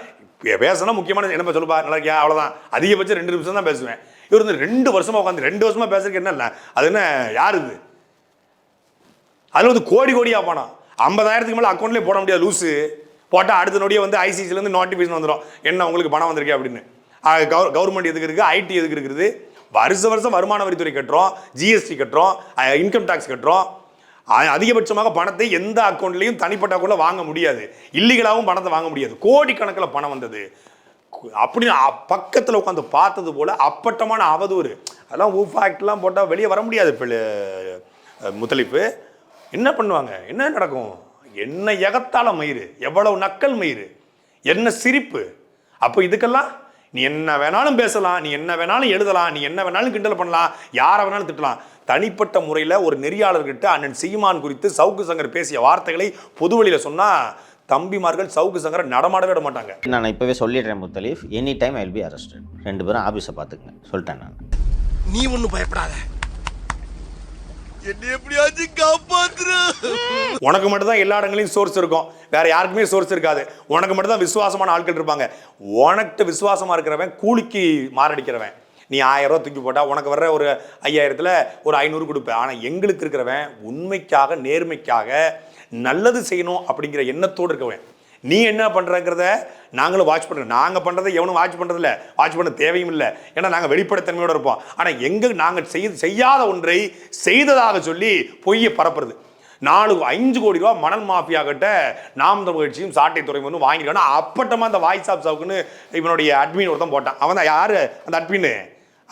பேசினா முக்கியமான என்ன சொல்லுப்பா நல்லா இருக்கியா? அவ்வளோதான் அதிகபட்சம் ரெண்டு நிமிஷம் தான் பேசுவேன். இவர் வந்து ரெண்டு வருஷமாக உட்காந்து ரெண்டு வருஷமாக பேசுறதுக்கு என்ன இல்லை? அது என்ன யார் இது? அதில் வந்து கோடி கோடியா பணம். ஐம்பதாயிரத்துக்கு மேலே அக்கௌண்ட்லேயே போட முடியாது லூஸு போட்டால் அடுத்த நொடியே வந்து ஐசிசிலேருந்து நோட்டிஃபிகேஷன் வந்துடும் என்ன உங்களுக்கு பணம் வந்திருக்கே அப்படின்னு. கவர் கவர்மெண்ட் எதுக்கு இருக்குது ஐடி எதுக்கு இருக்குது? வருஷம் வருஷம் வருமான வரித்துறை கட்டுறோம் ஜிஎஸ்டி கட்டுறோம் இன்கம் டேக்ஸ் கட்டுறோம். அதிகபட்சமாக பணத்தை எந்த அக்கௌண்ட்லையும் தனிப்பட்ட அக்கௌண்ட்டில் வாங்க முடியாது. இல்லீகலாகவும் பணத்தை வாங்க முடியாது. கோடிக்கணக்கில் பணம் வந்தது. அப்படின்னு பக்கத்தில் உட்காந்து பார்த்தது போல் அப்பட்டமான அவதூறு. அதெல்லாம் ஊஃப் ஆக்ட்லாம் போட்டால் வெளியே வர முடியாது பிள்ளை முத்தளிப்பு என்ன பண்ணுவாங்க? என்ன நடக்கும்? என்ன எகத்தால மயிறு? எவ்வளவு நக்கல் மயிறு? என்ன சிரிப்பு? அப்போ இதுக்கெல்லாம் நீ என்ன வேணாலும் பேசலாம் நீ என்ன வேணாலும் எழுதலாம் நீ என்ன வேணாலும் கிண்டல் பண்ணலாம் யாரை வேணாலும் திட்டலாம். தனிப்பட்ட முறையில் ஒரு நெறியாளர்கிட்ட அண்ணன் சீமான் குறித்து சவுக்கு சங்கர் பேசிய வார்த்தைகளை பொதுவெளியில் சொன்னா தம்பிமார்கள் சவுக்கு சங்கரை நடமாடவே விட மாட்டாங்க. நான் இப்போவே சொல்லிடுறேன் Muthalif any time I be arrested ரெண்டு பேரும் ஆஃபீஸை பார்த்துக்குங்க. சொல்லிட்டேன் நான். நீ ஒண்ணும் பயப்படாத. என்ன எப்படியாச்சும் காப்பாத்துரு. உனக்கு மட்டும் தான் எல்லா இடங்களையும் சோர்ஸ் இருக்கும். வேற யாருக்குமே சோர்ஸ் இருக்காது. உனக்கு மட்டும் தான் விசுவாசமான ஆட்கள் இருப்பாங்க. உனக்கிட்ட விசுவாசமா இருக்கிறவன் கூலிக்கு மாரடிக்கிறவன். நீ ஆயிரம் ரூபா தூக்கி போட்டால் உனக்கு வர்ற ஒரு ஐயாயிரத்தில் ஒரு ஐநூறு கொடுப்பேன் ஆனால் எங்களுக்கு இருக்கிறவன் உண்மைக்காக நேர்மைக்காக நல்லது செய்யணும் அப்படிங்கிற எண்ணத்தோடு இருக்கவன். நீ என்ன பண்ணுறங்கிறத நாங்களும் வாட்ச் பண்ணுறோம் நாங்கள் பண்ணுறதை எவனும் வாட்ச் பண்ணுறதில்ல வாட்ச் பண்ண தேவையும் இல்லை. ஏன்னா நாங்கள் வெளிப்படைத்தன்மையோட இருப்போம். ஆனால் எங்கே நாங்கள் செய்ய செய்யாத ஒன்றை செய்ததாக சொல்லி பொய்யை பரப்புறது. நாலு அஞ்சு கோடி ரூபா மணல் மாஃபியா கிட்ட நாம் தமிழ் கட்சியும் சாட்டை வந்து வாங்கிருக்கானா அப்பட்டமா அந்த வாய்ஸ் ஆப் சாவுக்குன்னு இவனுடைய அட்மின் ஒருத்தன் போட்டான். அவன் தான் யாரு? அந்த அட்மின்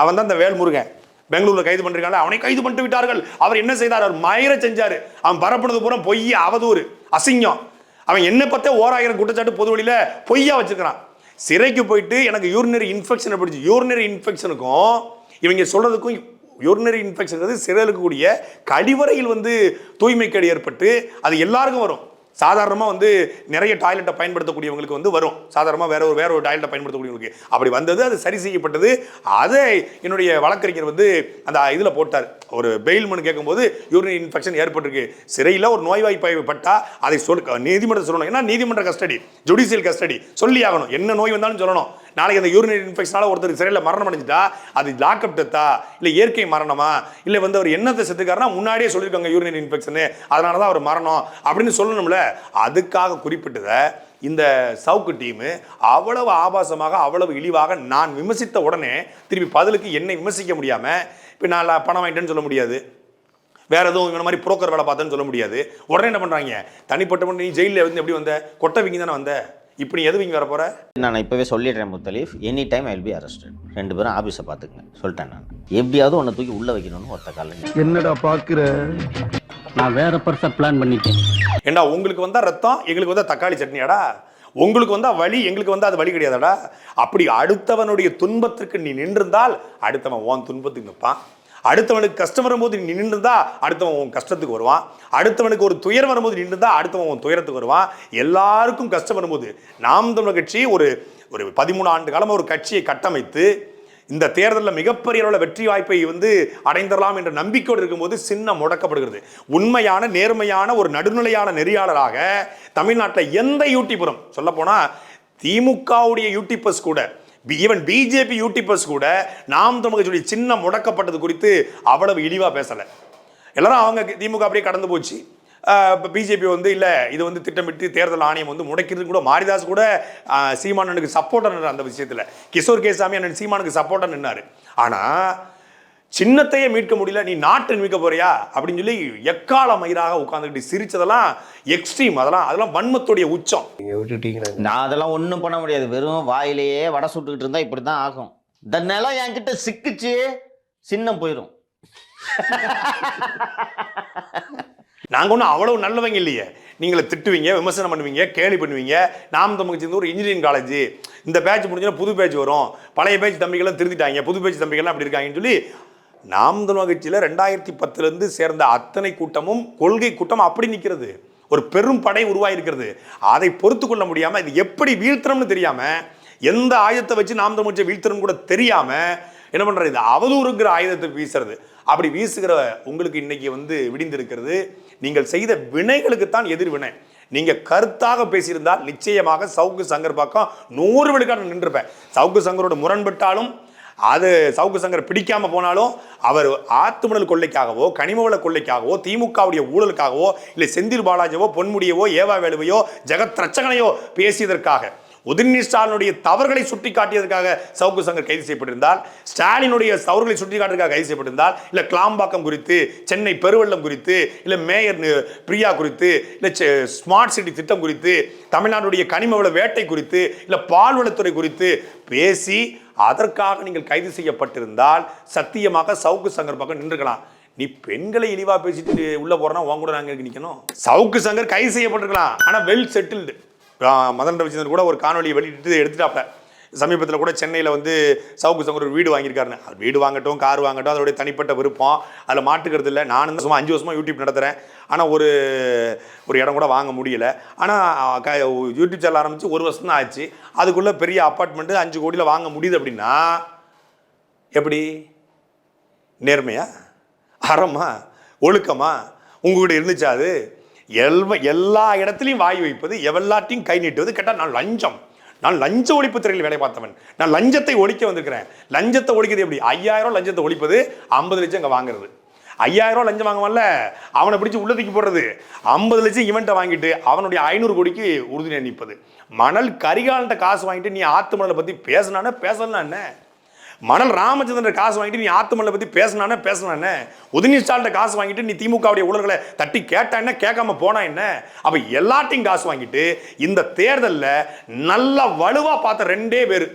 அவன் தான் அந்த வேல்முருகன். பெங்களூர்ல கைது பண்ணிருக்காங்க அவனை கைது பண்ணிட்டு விட்டார்கள். அவர் என்ன செய்தார்? அவர் மயிர செஞ்சாரு. அவன் பரப்புனது பூரா பொய் அவதூறு அசிங்கம். அவன் என்ன பத்தே ஓராயிரம் குற்றச்சாட்டு பொது வழியில் பொய்யா வச்சுருக்கிறான். சிறைக்கு போயிட்டு எனக்கு யூரினரி இன்ஃபெக்ஷன் பிடிச்சி யூரினரி இன்ஃபெக்ஷனுக்கும் இவங்க சொல்கிறதுக்கும் யூரினரி இன்ஃபெக்ஷன் சிறையில் இருக்கக்கூடிய கழிவறையில் வந்து தூய்மைக்கேடு ஏற்பட்டு அது எல்லாருக்கும் வரும். சாதாரணமாக வந்து நிறைய டாய்லெட்டை பயன்படுத்தக்கூடியவங்களுக்கு வந்து வரும். சாதாரணமாக வேற ஒரு வேற ஒரு டாய்லெட்டை பயன்படுத்தக்கூடியவங்களுக்கு. அப்படி வந்தது அது சரி செய்யப்பட்டது. அதை என்னுடைய வழக்கறிஞர் வந்து அந்த இதில் போட்டார். ஒரு பெயில் மனு கேட்கும்போது யூரின் இன்ஃபெக்ஷன் ஏற்பட்டிருக்கு. சிறையில் ஒரு நோய்வாய்ப்பட்டா அதை சொல் நீதிமன்றம் சொல்லணும். ஏன்னா நீதிமன்ற கஸ்டடி ஜுடிஷியல் கஸ்டடி சொல்லி ஆகணும். என்ன நோய் வந்தாலும் சொல்லணும். நாளைக்கு அந்த யூரினரி இன்ஃபெக்ஷனால ஒருத்தர் சிறையில் மரணம் அடைஞ்சிட்டா அது லாக்அப் டெத்தா இல்லை இயற்கை மரணமா? இல்லை வந்து அவர் என்னத்தை செத்துக்காருன்னா முன்னாடியே சொல்லியிருக்காங்க யூரினரி இன்ஃபெக்ஷனு அதனால தான் அவர் மரணம். அப்படின்னு சொல்லணும்ல. அதுக்காக குறிப்பிட்டதை இந்த சவுக்கு டீமு அவ்வளவு ஆபாசமாக அவ்வளவு இழிவாக நான் விமர்சித்த உடனே திருப்பி பதிலுக்கு என்னை விமர்சிக்க முடியாமல் இப்போ நான் பணம் வாங்கிட்டேன்னு சொல்ல முடியாது. வேற எதுவும் இவன மாதிரி புரோக்கர் வேலை பார்த்தேன்னு சொல்ல முடியாது. உடனே என்ன பண்ணுறாங்க தனிப்பட்ட நீ ஜெயிலில் வந்து எப்படி வந்த? கொட்டை விங்கி தானே வந்த? இப்போ நீ எது விங்கி வர போற? நான் இப்போவே சொல்லிடுறேன் Muthalif any time I be arrested ரெண்டு பேரும் ஆஃபீஸை பார்த்துக்குங்க. சொல்லிட்டேன் நான். எப்படியாவது உன்னை தூக்கி உள்ளே வைக்கணும்னு ஒருத்த காலம் என்னடா பாக்குற நான் வேற பெருசா பிளான் பண்ணிட்டேன். ஏண்டா உங்களுக்கு வந்தா ரத்தம் எங்களுக்கு வந்தா தக்காளி சட்னியாடா? உங்களுக்கு வந்தா வலி எங்களுக்கு வந்தா அது வலி கிடையாதாடா? அப்படி அடுத்தவனுடைய துன்பத்திற்கு நீ நின்றிருந்தால் அடுத்தவன் உன் துன்பத்துக்கு நிற்பான் அடுத்தவனுக்கு கஷ்டம் வரும்போது நீ நின்றுந்தா அடுத்தவன் உன் கஷ்டத்துக்கு வருவான். அடுத்தவனுக்கு ஒரு துயர் வரும்போது நின்றுந்தா அடுத்தவன் உன் துயரத்துக்கு வருவான். எல்லாருக்கும் கஷ்டம் வரும்போது நாம் தமிழர் கட்சி ஒரு ஒரு பதிமூணு ஆண்டு காலமாக ஒரு கட்சியை கட்டமைத்து இந்த தேர்தலில் மிகப்பெரிய அளவில் வெற்றி வாய்ப்பை வந்து அடைந்தரலாம் என்ற நம்பிக்கையோடு இருக்கும்போது சின்னம் முடக்கப்படுகிறது. உண்மையான நேர்மையான ஒரு நடுநிலையான நெறியாளராக தமிழ்நாட்டில் எந்த யூடியூபரும் சொல்ல திமுகவுடைய யூடியூபர்ஸ் கூட ஈவன் பிஜேபி யூடியூபர்ஸ் கூட நாம் தமிழ் சொல்லி சின்னம் முடக்கப்பட்டது குறித்து அவ்வளவு இழிவாக பேசலை. எல்லாரும் அவங்க திமுக அப்படியே கடந்து போச்சு. இப்போ பிஜேபி வந்து இல்லை இது வந்து திட்டமிட்டு தேர்தல் ஆணையம் வந்து முடக்கிறது கூட மாரிதாஸ் கூட சீமானனுக்கு சப்போர்ட்டாக நின்றார் அந்த விஷயத்தில். கிஷோர் கேசாமி அண்ணன் சீமானுக்கு சப்போர்ட்டாக நின்னார். ஆனால் சின்னத்தையே மீட்க முடியல நீ நாட்டை மீட்க போறியா? அப்படின்னு சொல்லி எக்கால மயிராக உட்காந்துக்கிட்டு சிரிச்சதெல்லாம் எக்ஸ்ட்ரீம் அதெல்லாம் அதெல்லாம் வன்மத்துடைய உச்சம். நான் அதெல்லாம் ஒன்றும் பண்ண முடியாது. வெறும் வாயிலேயே வடை சுட்டுக்கிட்டு இருந்தா இப்படி தான் ஆகும். இந்த நிலம் என்கிட்ட சிக்குச்சு சின்னம் போயிடும் நாங்கள் ஒன்றும் அவ்வளவு நல்லவங்க இல்லையே. நீங்களை திட்டுவீங்க விமர்சனம் பண்ணுவீங்க கேலி பண்ணுவீங்க. நாம் தமிழ் சேர்ந்து ஒரு இன்ஜினியரிங் காலேஜ் இந்த பேட்ச் முடிஞ்சா புது பேட்ச் வரும். பழைய பேட்ச் தம்பிகள்லாம் திருத்திட்டாங்க. புது பேட்ச் தம்பிகள்லாம் அப்படி இருக்காங்கன்னு சொல்லி நாம் தமிழ் கட்சியில் ரெண்டாயிரத்தி பத்துலேருந்து சேர்ந்த அத்தனை கூட்டமும் கொள்கை கூட்டம் அப்படி நிற்கிறது ஒரு பெரும் படை உருவாயிருக்கிறது. அதை பொறுத்து கொள்ள முடியாமல் இது எப்படி வீழ்த்தணும்னு தெரியாமல் எந்த ஆயுதத்தை வச்சு நாம் தமிழ் கட்சியை வீழ்த்தணும் கூட தெரியாமல் என்ன பண்ணுறது இது அவதூறுங்கிற ஆயுதத்தை வீசுறது. அப்படி வீசுகிற உங்களுக்கு இன்னைக்கு வந்து விடிந்திருக்கிறது. நீங்கள் செய்த வினைகளுக்குத்தான் எதிர்வினை நீங்கள் கருத்தாக பேசியிருந்தால் நிச்சயமாக சவுக்கு சங்கர் பக்கம் நூறு விழுக்காடு நின்றுப்பேன் சவுக்கு சங்கரோட முரண்பட்டாலும் அது சவுக்கு சங்கர் பிடிக்காம போனாலும் அவர் ஆத்துமணல் கொள்ளைக்காகவோ கனிமவள கொள்ளைக்காகவோ திமுகவுடைய ஊழலுக்காகவோ இல்லை செந்தில் பாலாஜியவோ பொன்முடியவோ ஏவா வேலுவையோ ஜெகத் ரச்சகனையோ பேசியதற்காக உதயநிதி ஸ்டாலினுடைய தவறுகளை சுட்டி காட்டியதற்காக சவுக்கு சங்கர் கைது செய்யப்பட்டிருந்தால் ஸ்டாலினுடைய தவறுகளை சுட்டி காட்டுறதுக்காக கைது செய்யப்பட்டிருந்தால் இல்லை கிளாம்பாக்கம் குறித்து சென்னை பெருவெள்ளம் குறித்து இல்லை மேயர் பிரியா குறித்து இல்லை ஸ்மார்ட் சிட்டி திட்டம் குறித்து தமிழ்நாடுடைய கனிமவள வேட்டை குறித்து இல்லை பால்வளத்துறை குறித்து பேசி அதற்காக நீங்கள் கைது செய்யப்பட்டிருந்தால் சத்தியமாக சவுக்கு சங்கர் பக்கம் நின்றுக்கலாம். நீ பெண்களை இழிவா பேசிட்டு உள்ள போறனா உன் கூட நாங்க நிக்கணும்? சவுக்கு சங்கர் கைது செய்யப்பட்டிருக்கலாம். ஆனா வெல் செட்டில்டு மதன் ரவிச்சந்திரன் கூட ஒரு காணொலியை வெளியிட்டு எடுத்துட்டாப்ல. சமீபத்தில் கூட சென்னையில் வந்து சவுக்கு சங்கர் ஒரு வீடு வாங்கியிருக்காருன்னு. அது வீடு வாங்கட்டும் கார் வாங்கட்டும் அதோடைய தனிப்பட்ட விருப்பம். அதில் மாட்டுக்கிறது இல்லை. நானும் சும்மா அஞ்சு வருஷமாக யூடியூப் நடத்துகிறேன் ஆனால் ஒரு ஒரு இடம் கூட வாங்க முடியல. ஆனால் க யூடியூப் சேனல் ஆரம்பித்து ஒரு வருஷம் தான் ஆச்சு. அதுக்குள்ளே பெரிய அப்பார்ட்மெண்ட்டு அஞ்சு கோடியில் வாங்க முடியுது அப்படின்னா எப்படி? நேர்மையா? அறமா ஒழுக்கமா? உங்ககிட்ட இருந்துச்சா அது? எல்வ எல்லா இடத்துலையும் வாய் வைப்பது எவெல்லாத்தையும் கை நீட்டுவது. கேட்டால் நான் லஞ்சம். நான் லஞ்ச ஒழிப்பு துறையில் வேலை பார்த்தவன். நான் லஞ்சத்தை ஒழிக்க வந்திருக்கிறேன். லஞ்சத்தை ஒழிக்கிறது எப்படி? ஐயாயிரம் லஞ்சத்தை ஒழிப்பது ஐம்பது லட்சம் இங்கே வாங்குறது. ஐயாயிரம் லஞ்சம் வாங்குவான்ல அவனை பிடிச்சி உள்ளதுக்கு போடுறது. ஐம்பது லட்சம் இவன்ட்டை வாங்கிட்டு அவனுடைய ஐநூறு கோடிக்கு உறுதுணை நிற்பது. மணல் கரிகாலன்ட்ட காசு வாங்கிட்டு நீ ஆத்து மணலை பற்றி பேசினானே பேசலாம் என்ன? மணல் ராமச்சந்திரன் காசு வாங்கிட்டு நீ ஆத்துமல்ல பத்தி பேசினானே பேசினானே உதயநிதி ஸ்டாலின் காசு வாங்கிட்டு நீ திமுகவுடைய ஊழல்களை தட்டி கேட்டா என்ன கேட்காம போனா என்ன? அப்ப எல்லாத்தையும் காசு வாங்கிட்டு இந்த தேர்தலில் நல்ல வலுவா பார்த்த ரெண்டே பேர்.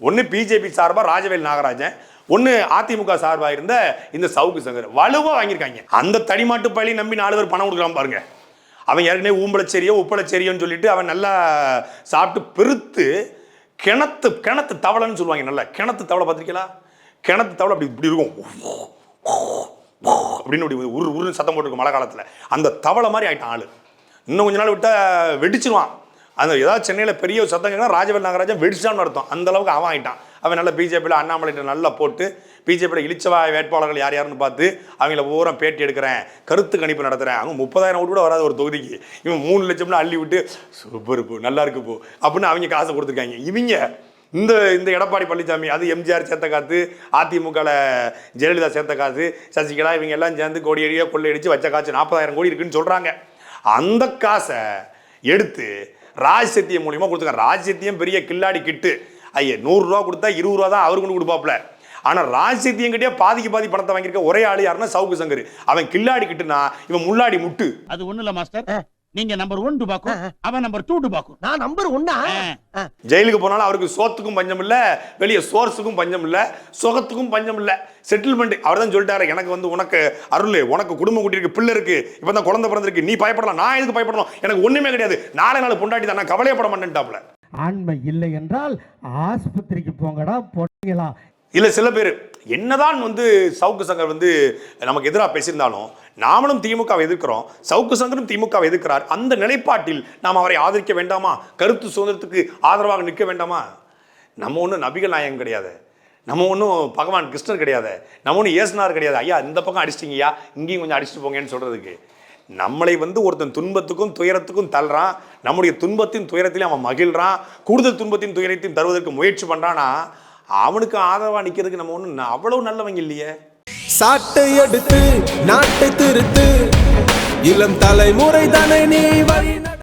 ஒன்று பிஜேபி சார்பா ராஜவேல் நாகராஜன் ஒன்று அதிமுக சார்பாக இருந்த இந்த சவுக்கு சங்கர். வலுவாக வாங்கியிருக்காங்க. அந்த தடிமாட்டு பழி நம்பி நாலு பேர் பணம் கொடுக்கலாம் பாருங்க. அவன் ஏற்கனவே ஊம்பளச்சேரியோ உப்பளச்சேரியோன்னு சொல்லிட்டு அவன் நல்லா சாப்பிட்டு பெருத்து கிணத்து கிணத்து தவளைன்னு சொல்லுவாங்க நல்லா. கிணத்து தவளை பார்த்துருக்கீங்களா? கிணத்து தவளை அப்படி இப்படி இருக்கும். அப்படின்னு அப்படி உரு உருன்னு சத்தம் போட்டுருக்கும் மழை காலத்தில். அந்த தவளை மாதிரி ஆகிட்டான் ஆள். இன்னும் கொஞ்ச நாள் விட்டால் வெடிச்சிருவான். அந்த ஏதாவது சென்னையில் பெரிய சத்தம் கேட்கனா ராஜவேல் நாகராஜன் வெடிச்சான்னு அர்த்தம். அந்த அளவுக்கு அவன் ஆகிட்டான் அவன் நல்லா பிஜேபியில் அண்ணாமலைகிட்ட நல்லா போட்டு பிஜேபியில் இழிச்சவா வேட்பாளர்கள் யார் யாருன்னு பார்த்து அவங்கள பூரா பேட்டி எடுக்கிறேன் கருத்து கணிப்பு நடத்துகிறேன் அவங்க முப்பதாயிரம் ஓட்டு கூட வராது ஒரு தொகுதிக்கு. இவன் மூணு லட்சம்னு அள்ளி விட்டு சூப்பர் போ நல்லா இருக்கு போ அப்படின்னு அவங்க காசை கொடுத்துருக்காங்க. இவங்க இந்த இந்த எடப்பாடி பழனிசாமி அது எம்ஜிஆர் சேர்த்த காத்து அதிமுகவில் ஜெயலலிதா சேர்த்த காசு சசிகலா இவங்க எல்லாம் சேர்ந்து கோடி அடியாக கொள்ளையடிச்சு வச்ச காசு நாற்பதாயிரம் கோடி இருக்குன்னு சொல்கிறாங்க அந்த காசை எடுத்து ராஜ் சத்தியம் மூலியமாக கொடுத்துருக்காங்க. ராஜ் சத்தியம் பெரிய கில்லாடி கிட்டு. ஐயா நூறுரூவா கொடுத்தா இருபது ரூபா தான் அவரு கொண்டு கொடுப்பாப்புல. ஆனால் ராஜ் சத்தியம் கிட்டே பாதிக்கு பாதி பணத்தை வாங்கியிருக்க ஒரே ஆள் யாருன்னா சவுக்கு சங்கர். அவன் கில்லாடி கிட்டுனா இவன் முள்ளாடி முட்டு. அது இல்ல மாஸ்டர். நீங்க நம்பர் ஒன் டுபாக்கும் அவன் நம்பர் டூ டுபாக்கும். நான் நம்பர் ஒன்னா? ஜெயிலுக்கு போனாலும் அவருக்கு சோத்துக்கும் பஞ்சம் இல்லை வெளியே சோர்ஸுக்கும் பஞ்சம் இல்லை சுகத்துக்கும் பஞ்சம் இல்லை. செட்டில்மெண்ட் அவர் தான் சொல்லிட்டாரு எனக்கு வந்து உனக்கு அருள் உனக்கு குடும்பம் குட்டி இருக்கு பிள்ளை இருக்கு இப்போ தான் குழந்தை பிறந்திருக்கு நீ பயப்படலாம் நான் எதுக்கு பயப்படணும்? எனக்கு ஒண்ணுமே கிடையாது. நாளை நாள் பொண்டாட்டி தான் நான் கவலையப்பட மாட்டேன்ட்டாப்ல ஆண்மை இல்லை என்றால் ஆஸ்பத்திரிக்கு போங்கடா பொண்ணுங்களா இல்லை சில பேர் என்னதான் வந்து சவுக்கு சங்கர் வந்து நமக்கு எதிராக பேசியிருந்தாலும் நாமளும் திமுகவை எதிர்க்கிறோம் சவுக்கு சங்கரும் திமுகவை எதிர்க்கிறார். அந்த நிலைப்பாட்டில் நாம் அவரை ஆதரிக்க வேண்டாமா? கருத்து சுதந்திரத்துக்கு ஆதரவாக நிற்க வேண்டாமா? நம்ம ஒன்றும் நபிகள் நாயகம் கிடையாது. நம்ம ஒன்றும் பகவான் கிருஷ்ணர் கிடையாது. நம்ம ஒன்றும் ஏசுனார் கிடையாது. ஐயா இந்த பக்கம் அடிச்சிட்டிங்கய்யா இங்கேயும் கொஞ்சம் அடிச்சுட்டு போங்கன்னு சொல்றதுக்கு. நம்மளை வந்து ஒருத்தன் துன்பத்துக்கும் துயரத்துக்கும் தள்ளுறான். நம்முடைய துன்பத்தின் துயரத்திலையும் அவன் மகிழ்றான். கூடுதல் துன்பத்தின் துயரத்தையும் தருவதற்கு முயற்சி பண்றானா? அவனுக்கு ஆதரவா நிக்கிறதுக்கு நம்ம ஒன்றும் அவ்வளவு நல்லவங்க இல்லையே. சாட்டை எடுத்து நாட்டை திருத்து. இளம் தலைமுறை தானே நீ வழி